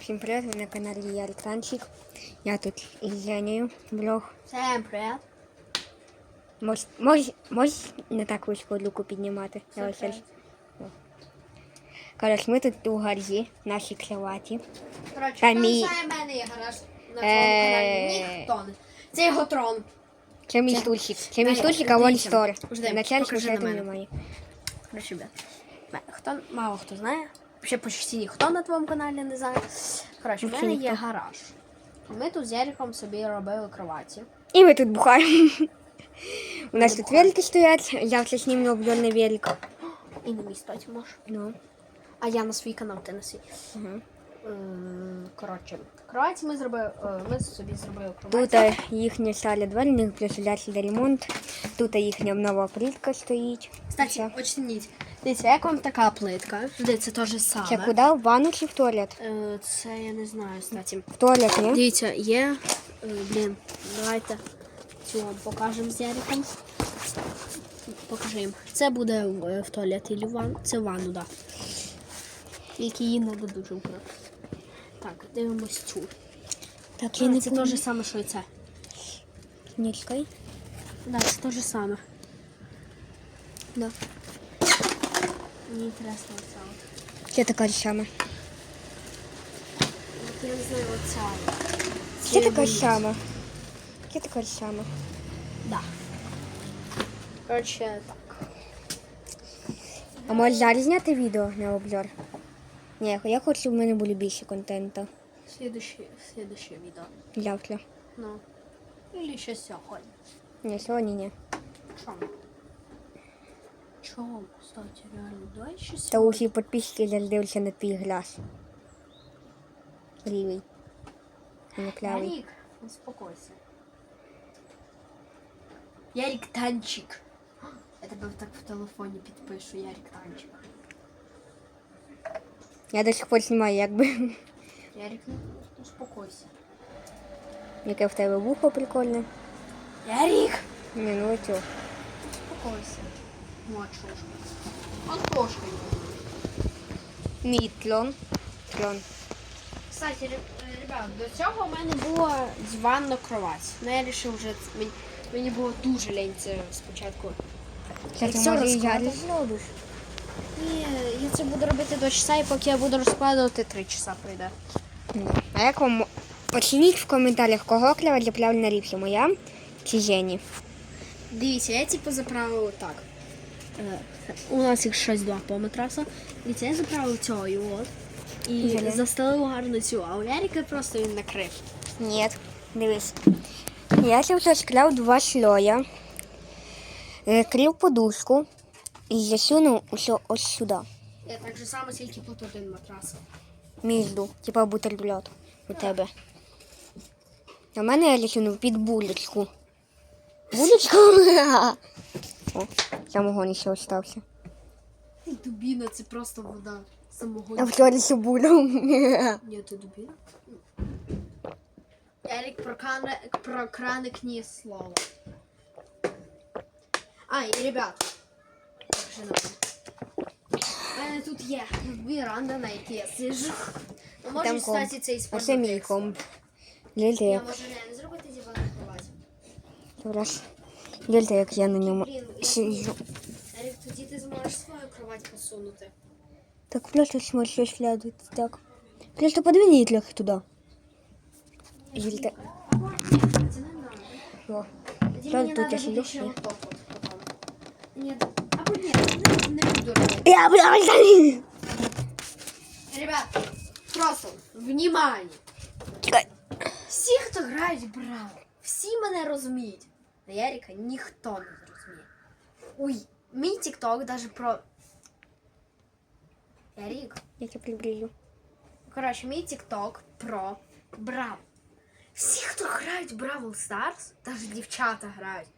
Всім привіт, ви на каналі Ярик Танчик. Я тут із Женею блог. Всем привет. Мож, мож, мож не так вузько люку піднімати. Давай правильно. Коротше, ми тут у гаражі, нашій кроваті. Коротше, Та хто мій- не знає мене є гараж на цьому Е. каналі? Ніхто не. Це його трон. Це мій стульчик. Це мій стульчик, а вон дивіться. стор. Жди, Начальник покажи ще на мене. немає. Коротше, ребят. Хто, мало хто знає. Ще почти ніхто на твоєму каналі не знає. Коротше, в мене є гараж. Ми тут з Яриком собі робили кроваті. І ми тут бухаємо. У нас тут велики стоять. Завтра знімемо обзор на велик. І на мій статі можеш. Ну. А я на свій канал, ти на свій. Угу. Коротше, кроваті ми зробили, е, ми собі зробили Тут кроваті. е, їхня саля дверник, плюс для ремонт. Тут е, їхня нова плитка стоїть. Кстати, оцініть. Дивіться, як вам така плитка? Жди, це теж саме. Це куди? В ванну чи в туалет? Е, Це я не знаю, кстати. В туалет, ні? Дивіться, є. е, Блін, давайте цю вам покажемо з Яриком. Покажи Це буде в, е, в туалет і в ванну. Це в ванну, так. Да. Тільки її треба дуже вбрати. Так, дивимось цю. Так, Це, це те ж саме, що і це. Не чекай. Да, це те ж саме. Да. Мені інтересно оця от. Це така ж сама. От Я не знаю, оця. от. Це така ж боюсь. сама. Це така ж сама. Да. Так. А може зараз зняти відео на обзор? Ні, я хочу, щоб в мене було більше контенту. Слідуще, слідуще відео. Завтра. Ну. Или ще сьогодні. Ні, сьогодні ні. Чому? Чому? Кстати, реально, давай ще Та усі підписчики задивляться на твій глаз. Не клявий. Ярик, успокойся. Ярик Танчик. Я тебе так в телефоні підпишу, Ярик Танчик. Я до сих пор знімаю, якби. Ярик, ну успокойся. Яке в тебе вухо прикольне. Ярик! Ні, ну оцю. Успокойся. Он кошка. Мій тлон. Тлон. Кстати, ре- ребят, до цього в мене була диванна кровать. Ну я вирішив вже мені, мені було дуже лень це спочатку. Все може і розкладати? зробиш. Ні, я це буду робити до часа, і поки я буду розкладувати, три часа пройде. Да. А як вам оцініть в коментарях, кого клева для плавлення ріпсу? Моя чи Жені? Дивіться, я типу заправив так. Е, У нас їх 6-2 по матраса. Дивіться, я заправив цією от. І Жаль. застелив гарно цю, а у Ярика просто він накрив. Ні, дивись. Я це все склав два слоя. Крив подушку і засунув усе ось сюди. Я так же само тільки тут один матрас. Міжду, типа бутерброд у тебе. А мене я засунув під булечку. Булечку? О, самого не ще остався. Дубіна, це просто вода. Самого. А вчора ще булю. Ні, ти дубіна? Ярик про, крани, про краник ні слова. А, і ребят. Мене тут є віранда, на якій я сижу. Ну, може, Там комп. кстати, А це мій комп. Я можу не, зробити диван кровать. раз. Лільте, як я на ньому Блін, я сиджу. Ярик, тоді ти зможеш свою кровать посунути. Так просто смотри, что следует. Так. Просто подвини трохи туди. Лільте. Або ні, це не надо. О. Тоді Що мені тут надо я буде сидю? ще Ні. отут от потім. Ні, або ні, не, не буду робити. Я бля, Ребят, просто внимание. Чекай. Всі, хто грають в Браво, всі мене розуміють. А Ярика ніхто не зрозуміє. Ой, мій тікток даже про. Ярик. Я тебе приближу. Коротше, мій тікток про Браво. Всі, хто грають в Бравл Старс, навіть дівчата грають.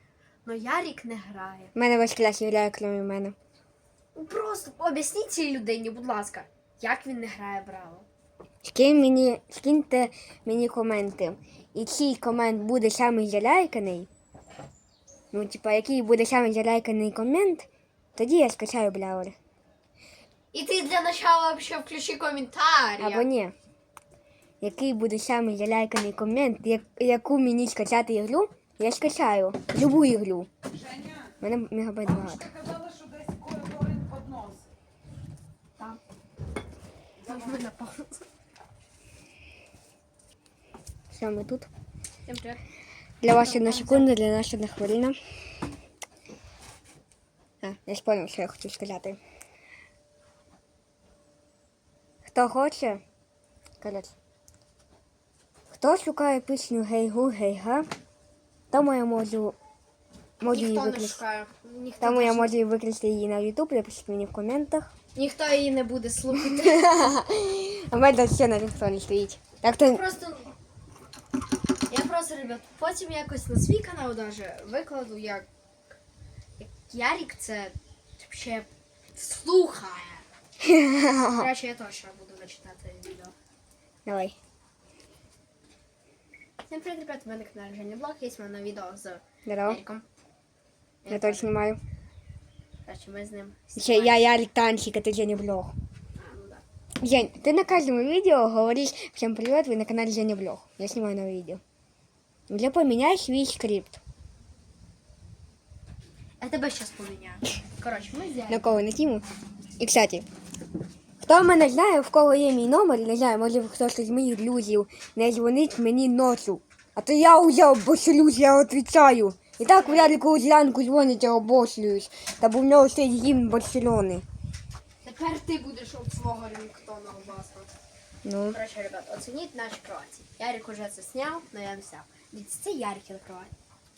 Но Ярик не грає. У мене весь клас грає, крім мене. Просто об'ясніть цій людині, будь ласка, як він не грає в Браво. Скинь мені, скиньте мені коменти. І чий комент буде самий залайканий. Ну, типа, який буде самий залайканий комент, тоді я скачаю Браулер. І ти для начала вообще включи коментарі. Або ні. який буде самий залайканий комент, як, яку мені скачати ігру, я скачаю. Любу ігру. Женя, У мене мегабайт багато. казала, що десь ми тут. Всім привіт. Для вас одна секунда, для нас одна хвилина. А, я спомнив, що я хотів сказати. Хто хоче, коротше, хто шукає пісню Гей Гу, Гей Га, тому я можу, можу її Ніхто не викласти. шукає. Ніхто, Тому я теж- можу її викласти її на YouTube, напишіть мені в коментах. Ніхто її не буде слухати. А в мене все на телефоні стоїть. Так то Просто. Я просто, ребят, потім якось на свій канал даже викладу, як, як Ярік це ще слухає. Короче, я точно буду начинати відео. давай. Всім привіт, ребят, в мене канал Женя Блог, є в мене відео з Здорово. Яриком. Я теж знімаю. Короче, ми з ним Ще я Ярик Танчик, ти Женя Блог. А, ну да. Жень, ты на каждом видео говоришь «Всем привет, вы на канале Женя Блог». Я снимаю новое видео. Где поменяй свой скрипт. Я тебе зараз поміняю. Коротше, ми з На кого на Тиму. І, кстати, хто мене знає, в кого є мій номер, не знаю, може хтось з моїх друзів не дзвонить мені ночу. А то я уже обошлюсь, я відповідаю. І так в Ярику зранку дзвонить, я обошлююсь. Та бо в нього стоїть гімн Барселони. Тепер ти будеш свого рингтона обасувати. Ну, Коротше, ребят, оцініть наші кроваті. Ярик уже це сняв, але я не сняв. Дивіться, це Ярик на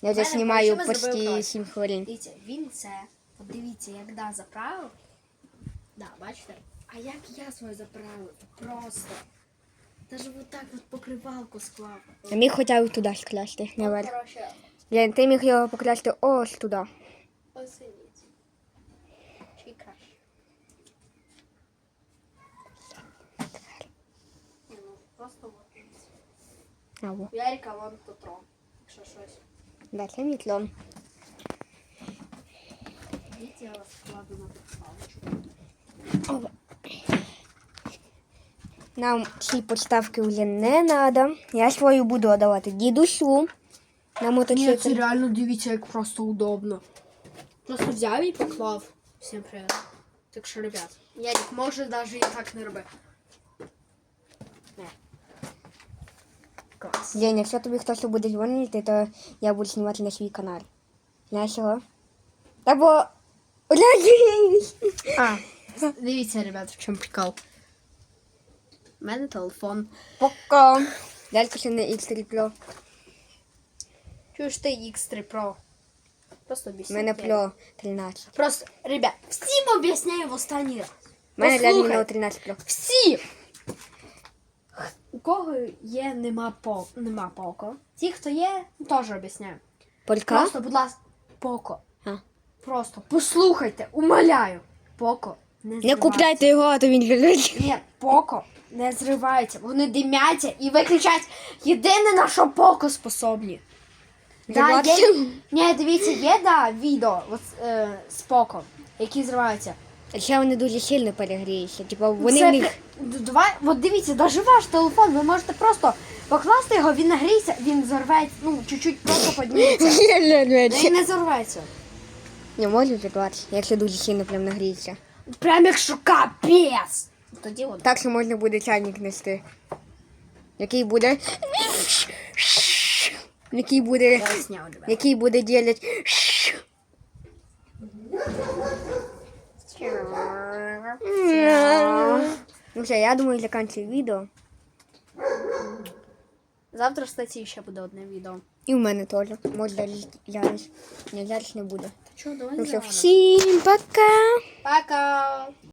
я вже знімаю почти кровать. 7 хвилин. Дивіться, він це, от дивіться, як да, заправив. Да, бачите? А як я свою заправив? Просто. Даже вот так вот покривалку склав. А міг хоча б туди склясти, Ну, наверх. коротше, Жень, ти міг його покласти ось туди. оцініть. Чи краще? Ні, Ну, просто от. дивіться. Во. Ярика вон тут ром. Якщо щось. Да, це. Дивіться, я вас складу на підставочку. Нам ці подставки вже не треба. Я свою буду віддавати дідусю. На Ні, мотоцикл. це реально дивіться, як просто удобно. Просто взяв і поклав. Всім привіт. Так що, ребят, Ярик може навіть і так не робити. Не. Клас. День, якщо тобі хтось буде дзвонити, то я буду знімати на свій канал. Знаєш чого? Та А, дивіться, ребят, в чому прикол. У мене телефон. Пока. Дальше ще не X3 Pro. Чуєш ти X3 Pro? Просто У мене Pro 13. Просто, ребят, всім об'ясняю в останній раз. У мене для Послухай. 13 Pro. Всі! Кого є, нема по нема поко. Ті, хто є, теж об'ясняю. Полька? Просто, будь ласка, поко. А. Просто послухайте, умоляю. Поко не Не зривається. купляйте його, а то він лежить. Ні, поко не зривається. Вони димяться і виключають. Єдине на що поко способні. Да, є, ні, дивіться, є да, відео от, е, з поко, які зриваються. Ще вони дуже сильно перегріються. Типа вони Це в них... пр- д- Давай, от дивіться, навіть ваш телефон, ви можете просто покласти його, він нагріється, він зорветься, ну, чуть-чуть просто підніметься. Він не зорветься. Не можу зірватися, якщо дуже сильно прям нагріється. Прям якщо капець. Тоді от. Так що можна буде чайник нести. Який буде. Який буде. Я зняв. Який буде ділять. Ну все, я думаю, заканчиваю відео. Завтра в статті ще буде одне відео. І в мене теж. Може зараз. Ні, зараз не буде. Чого, давай Ну все, всім пока! Пока!